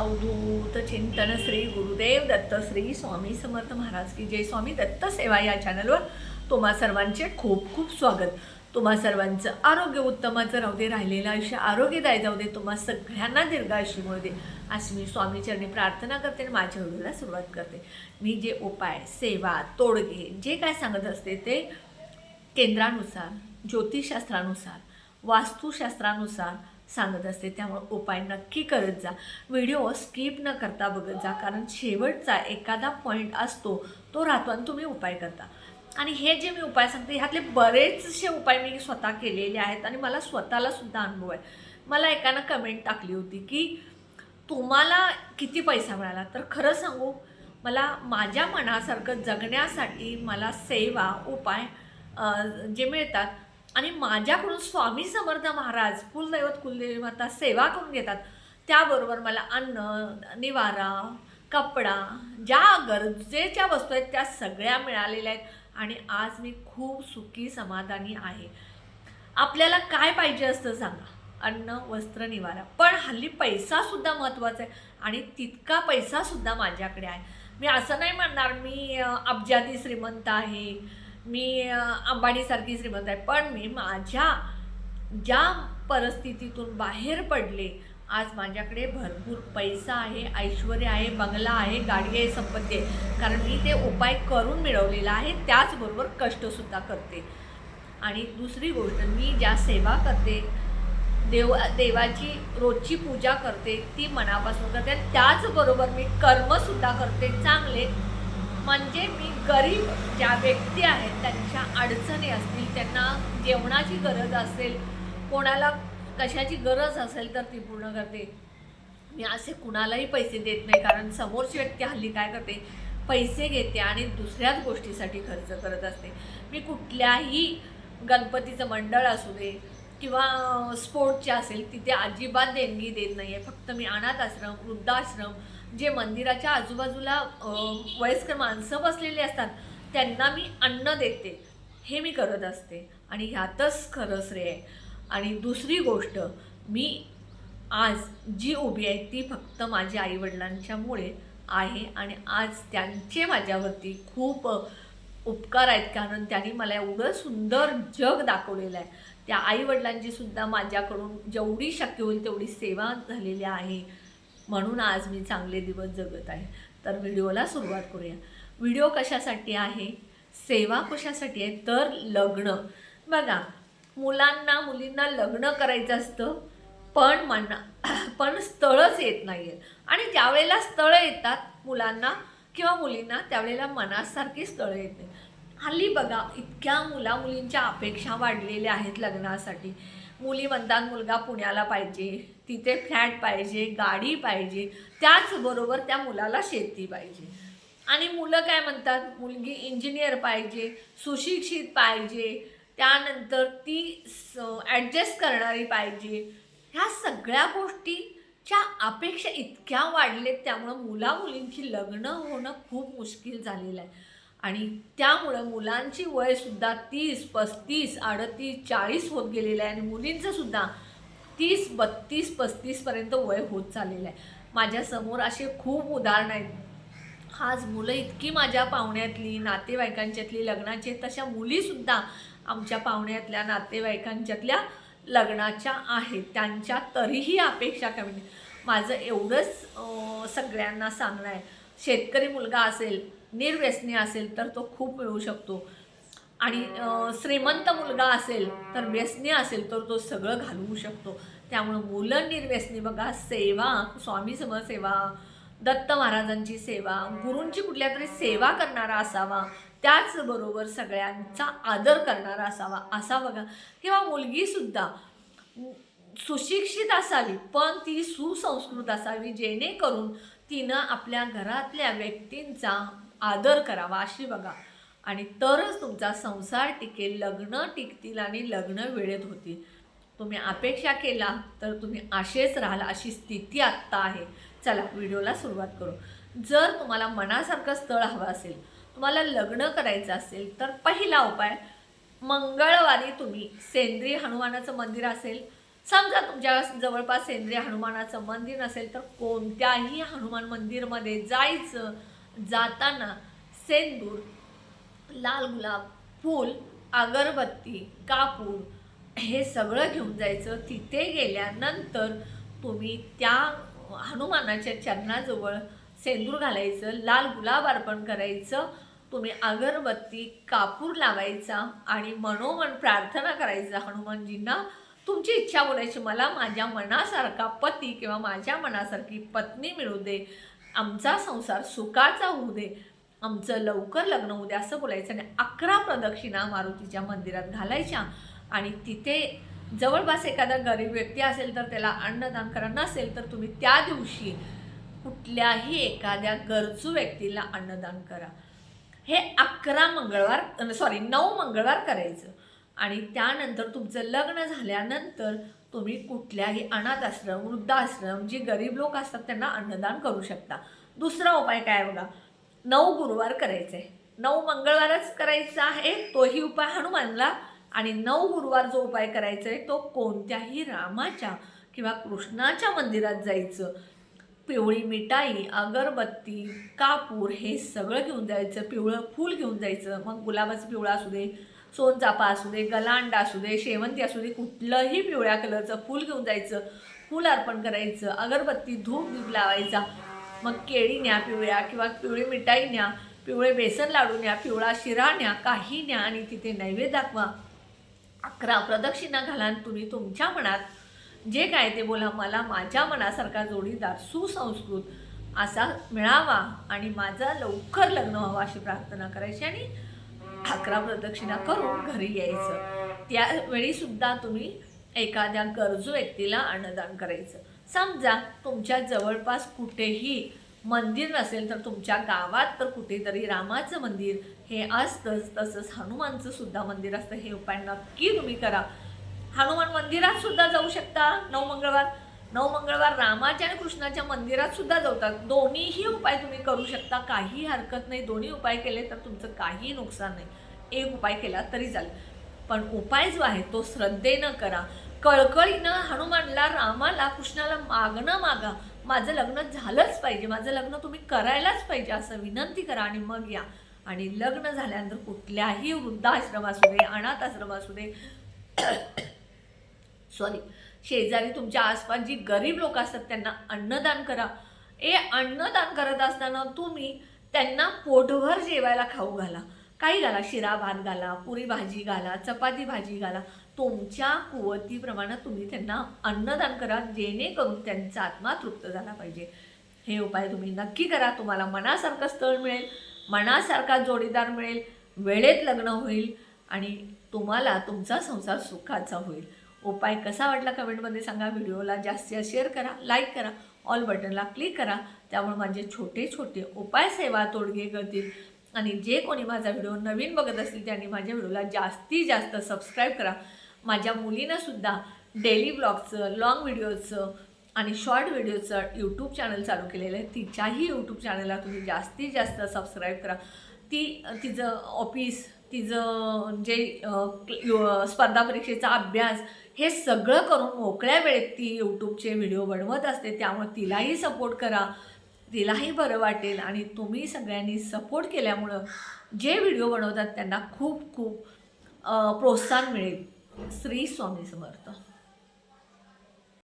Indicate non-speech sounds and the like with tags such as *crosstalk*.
अवधूत चिंतन श्री गुरुदेव दत्त श्री स्वामी समर्थ महाराज की जय स्वामी दत्त सेवा या चॅनलवर तुम्हा सर्वांचे खूप खूप स्वागत तुम्हा सर्वांचं आरोग्य उत्तमाचं राहू दे राहिलेलं आयुष्य आरोग्यदायी जाऊ दे तुम्हा सगळ्यांना दीर्घायुष्य मिळू दे अशी मी स्वामीचरणी प्रार्थना करते आणि माझ्या व्हिडिओला सुरुवात करते मी जे उपाय सेवा तोडगे जे काय सांगत असते ते केंद्रानुसार ज्योतिषशास्त्रानुसार वास्तुशास्त्रानुसार सांगत असते त्यामुळे उपाय नक्की करत जा. व्हिडिओ स्किप न करता बघत जा कारण शेवटचा एखादा पॉईंट असतो तो राहतो आणि तुम्ही उपाय करता. आणि हे जे मी उपाय सांगते ह्यातले बरेचसे उपाय मी स्वतः केलेले आहेत आणि मला स्वतःला सुद्धा अनुभव आहे. मला एकानं कमेंट टाकली होती की तुम्हाला किती पैसा मिळाला? तर खरं सांगू मला माझ्या मनासारखं जगण्यासाठी मला सेवा उपाय जे मिळतात आणि माझ्याकडून स्वामी समर्थ महाराज कुलदैवत कुलदेवता सेवा करून घेतात. त्याबरोबर मला अन्न निवारा कपडा ज्या गरजेच्या वस्तू आहेत त्या सगळ्या मिळालेल्या आहेत आणि आज मी खूप सुखी समाधानी आहे. आपल्याला काय पाहिजे असतं सांगा? अन्न वस्त्र निवारा. पण हल्ली पैसासुद्धा महत्त्वाचा आहे आणि तितका पैसासुद्धा माझ्याकडे आहे. मी असं नाही म्हणणार मी अब्जादी श्रीमंत आहे मी अंबाणीसारखी अंबानीसारखी श्रीमंत आहे. पण मी माझ्या ज्या परिस्थितीतून बाहेर पडले आज माझ्याकडे भरपूर पैसा आहे ऐश्वर आहे बंगला आहे गाडी आहे संपत्ती आहे. कारण मी ते उपाय करून मिळवलेला आहे त्याचबरोबर कष्टसुद्धा करते. आणि दुसरी गोष्ट मी ज्या सेवा करते देव देवाची रोजची पूजा करते ती मनापासून करते. त्याचबरोबर मी कर्मसुद्धा करते चांगले म्हणजे मी गरीब ज्या व्यक्ती आहेत त्यांच्या अडचणी असतील त्यांना जेवणाची गरज असेल कोणाला कशाची गरज असेल तर ती पूर्ण करते. मी असे कुणालाही पैसे देत नाही कारण समोरची व्यक्ती हल्ली काय करते पैसे घेते आणि दुसऱ्याच गोष्टीसाठी खर्च करत असते. मी कुठल्याही गणपतीचं मंडळ असू दे किंवा स्पोर्टची असेल तिथे अजिबात देणगी देत नाही आहे फक्त मी अनाथ आश्रम वृद्धाश्रम जे मंदिराच्या आजूबाजूला वयस्कर माणसं बसलेली असतात त्यांना मी अन्न देते. हे मी करत असते. आणि ह्यातच खरं श्रेय आहे. आणि दुसरी गोष्ट मी आज जी उभी आहे ती फक्त माझ्या आईवडिलांच्यामुळे आहे. आणि आज त्यांचे माझ्यावरती खूप उपकार आहेत. कारण त्यांनी मला एवढं सुंदर जग दाखवलेलं आहे. त्या आईवडिलांची सुद्धा माझ्याकडून जेवढी शक्य होईल तेवढी सेवा झालेली आहे. म्हणून आज मी चांगले दिवस जगत आहे. तर व्हिडिओला सुरुवात करूया. व्हिडिओ कशासाठी आहे? सेवा कशासाठी आहे? तर लग्न. बघा मुलांना मुलींना लग्न करायचं असतं पण मना पण स्थळच येत नाही आहेत आणि ज्यावेळेला स्थळं येतात मुलांना किंवा मुलींना त्यावेळेला मनासारखी स्थळं येत नाही हल्ली बघा इतक्या मुला मुलींच्या अपेक्षा वाढलेल्या आहेत लग्नासाठी. मुली म्हणतात मुलगा पुण्याला पाहिजे तिथे फ्लॅट पाहिजे गाडी पाहिजे त्याचबरोबर त्या मुलाला शेती पाहिजे. आणि मुलं काय म्हणतात मुलगी इंजिनियर पाहिजे सुशिक्षित पाहिजे त्यानंतर ती ॲडजस्ट करणारी पाहिजे. ह्या सगळ्या गोष्टीच्या अपेक्षा इतक्या वाढलेत त्यामुळं मुला मुलींची लग्न होणं खूप मुश्किल झालेलं आहे. आणि त्यामुळं मुलांची वयसुद्धा तीस पस्तीस अडतीस चाळीस होत गेलेलं आहे आणि मुलींचंसुद्धा तीस बत्तीस पस्तीसपर्यंत वय होत चाललेलं आहे. माझ्यासमोर असे खूप उदाहरणं आहेत. आज मुलं इतकी माझ्या पाहुण्यातली नातेवाईकांच्यातली लग्नाची तशा मुलीसुद्धा आमच्या पाहुण्यातल्या नातेवाईकांच्यातल्या लग्नाच्या आहेत. त्यांच्या तरीही अपेक्षा कमी नाही. माझं एवढंच सगळ्यांना सांगणं आहे. शेतकरी मुलगा असेल निर्व्यसनी असेल तर तो खूप मिळू शकतो. आणि श्रीमंत मुलगा असेल तर व्यसनी असेल तर तो सगळं घालवू शकतो. त्यामुळं मुलं निर्व्यसनी बघा सेवा स्वामी समसेवा दत्त महाराजांची सेवा गुरूंची कुठल्या तरी सेवा करणारा असावा त्याचबरोबर सगळ्यांचा आदर करणारा असावा असा बघा. किंवा मुलगीसुद्धा सुशिक्षित असावी पण ती सुसंस्कृत असावी जेणेकरून तिनं आपल्या घरातल्या व्यक्तींचा आदर करावा अशी बघा. आणि तरच तुमचा संसार टिकेल लग्न टिकतील आणि लग्न वेळेत होतील. तुम्ही अपेक्षा केला तर तुम्ही आशेच राहाल अशी स्थिती आत्ता आहे. चला व्हिडिओला सुरुवात करू. जर तुम्हाला मनासारखं स्थळ हवं असेल तुम्हाला लग्न करायचं असेल तर पहिला उपाय मंगळवारी तुम्ही सेंद्रिय हनुमानाचं मंदिर असेल. समजा तुमच्या जवळपास सेंद्रिय हनुमानाचं मंदिर नसेल तर कोणत्याही हनुमान मंदिरमध्ये जायचं जाताना सेंदूर लाल गुलाब फूल अगरबत्ती कापूर हे सगळं घेऊन जायचं. तिथे गेल्यानंतर तुम्ही त्या हनुमानाच्या चरणाजवळ सेंदूर घालायचं लाल गुलाब अर्पण करायचं तुम्ही अगरबत्ती कापूर लावायचा आणि मनोमन प्रार्थना करायचा हनुमानजींना. तुमची इच्छा बोलायची मला माझ्या मनासारखा पती किंवा माझ्या मनासारखी पत्नी मिळू दे. आमचा संसार सुखाचा होऊ दे. आमचं लवकर लग्न होऊ दे असं बोलायचं आणि अकरा प्रदक्षिणा मारुतीच्या मंदिरात घालायच्या. आणि तिथे जवळपास एखादा गरीब व्यक्ती असेल तर त्याला अन्नदान करा नसेल तर तुम्ही त्या दिवशी कुठल्याही एखाद्या गरजू व्यक्तीला अन्नदान करा. हे अकरा मंगळवार सॉरी नऊ मंगळवार करायचं. आणि त्यानंतर तुमचं लग्न झाल्यानंतर तुम्ही कुठल्याही अनाथ आश्रम वृद्धाश्रम जे गरीब लोक असतात त्यांना अन्नदान करू शकता. दुसरा उपाय काय बघा? नऊ गुरुवार करायचे. आहे नऊ मंगळवारच करायचा आहे तोही उपाय हनुमानला. आणि नऊ गुरुवार जो उपाय करायचा आहे तो कोणत्याही रामाच्या किंवा कृष्णाच्या मंदिरात जायचं. पिवळी मिठाई अगरबत्ती कापूर हे सगळं घेऊन जायचं. पिवळं फूल घेऊन जायचं. मग गुलाबाचं पिवळा असू दे सोनचाफा असू दे गलांडा असू दे शेवंती असू दे कुठलंही पिवळ्या कलरचं फूल घेऊन जायचं फूल अर्पण करायचं अगरबत्ती धूप धूप लावायचा मग केळी न्या पिवळ्या किंवा पिवळी मिठाई न्या पिवळे बेसन लाडू न्या पिवळा शिरा न्या काही न्या आणि तिथे नैवेद्य दाखवा. अकरा प्रदक्षिणा घालान तुम्ही तुमच्या मनात जे काय ते बोला. मला माझ्या मनासारखा जोडीदार सुसंस्कृत असा मिळावा आणि माझा लवकर लग्न व्हावं अशी प्रार्थना करायची आणि अकरा प्रदक्षिणा करून घरी यायचं. त्यावेळी सुद्धा तुम्ही एखाद्या गरजू व्यक्तीला अन्नदान करायचं. समजा तुमच्या जवळपास कुठेही मंदिर नसेल तर तुमच्या गावात तर कुठेतरी रामाचं मंदिर हे असतंच. तसंच हनुमानचं सुद्धा मंदिर असतं. हे उपाय नक्की तुम्ही करा. हनुमान मंदिरात सुद्धा जाऊ शकता. नऊ मंगळवार. नऊ मंगळवार रामाच्या आणि कृष्णाच्या मंदिरात सुद्धा जातात दोन्हीही उपाय तुम्ही करू शकता. काही हरकत नाही. दोन्ही उपाय केले तर तुमचं काही नुकसान नाही. एक उपाय केला तरी चालेल. पण उपाय जो आहे तो श्रद्धेनं करा. कळकळीनं हनुमानला रामाला कृष्णाला मागणं मागा. माझं लग्न झालंच पाहिजे. माझं लग्न तुम्ही करायलाच पाहिजे असं विनंती करा आणि मग या. आणि लग्न झाल्यानंतर कुठल्याही वृद्धाश्रम असू दे अनाथ आश्रम असू दे *coughs* सॉरी शेजारी तुमच्या आसपास जी गरीब लोक असतात त्यांना अन्नदान करा. ए अन्नदान करत असताना तुम्ही त्यांना पोटभर जेवायला खाऊ घाला. काही घाला शिरा भात घाला पुरी भाजी घाला चपाती भाजी घाला. तुमच्या कुवतीप्रमाणे तुम्ही त्यांना अन्नदान करा जेणेकरून त्यांचा आत्मा तृप्त झाला पाहिजे. हे उपाय तुम्ही नक्की करा. तुम्हाला मनासारखं स्थळ मिळेल मनासारखा जोडीदार मिळेल वेळेत लग्न होईल आणि तुम्हाला तुमचा संसार सुखाचा होईल. उपाय कसा वाटला कमेंटमध्ये सांगा. व्हिडिओला जास्तीत शेअर करा लाईक करा ऑल बटनला क्लिक करा. त्यामुळे माझे छोटे छोटे उपाय सेवा तोडगे करतील. आणि जे कोणी माझा व्हिडिओ नवीन बघत असतील त्यांनी माझ्या व्हिडिओला जास्तीत जास्त सबस्क्राईब करा. माझ्या मुलीनंसुद्धा डेली ब्लॉगचं लॉंग व्हिडिओचं आणि शॉर्ट व्हिडिओचं यूट्यूब चॅनल चालू केलेलं आहे. तिच्याही यूट्यूब चॅनलला तुम्ही जास्तीत जास्त सबस्क्राईब करा. ती तिचं ऑफिस तिचं म्हणजे, जे यु- स्पर्धा परीक्षेचा अभ्यास हे सगळं करून मोकळ्या वेळेत ती यूट्यूबचे व्हिडिओ बनवत असते. त्यामुळे तिलाही सपोर्ट करा तिलाही बरं वाटेल आणि तुम्ही सगळ्यांनी सपोर्ट केल्यामुळं जे व्हिडिओ बनवतात त्यांना खूप खूप प्रोत्साहन मिळेल. श्री स्वामी समर्थ.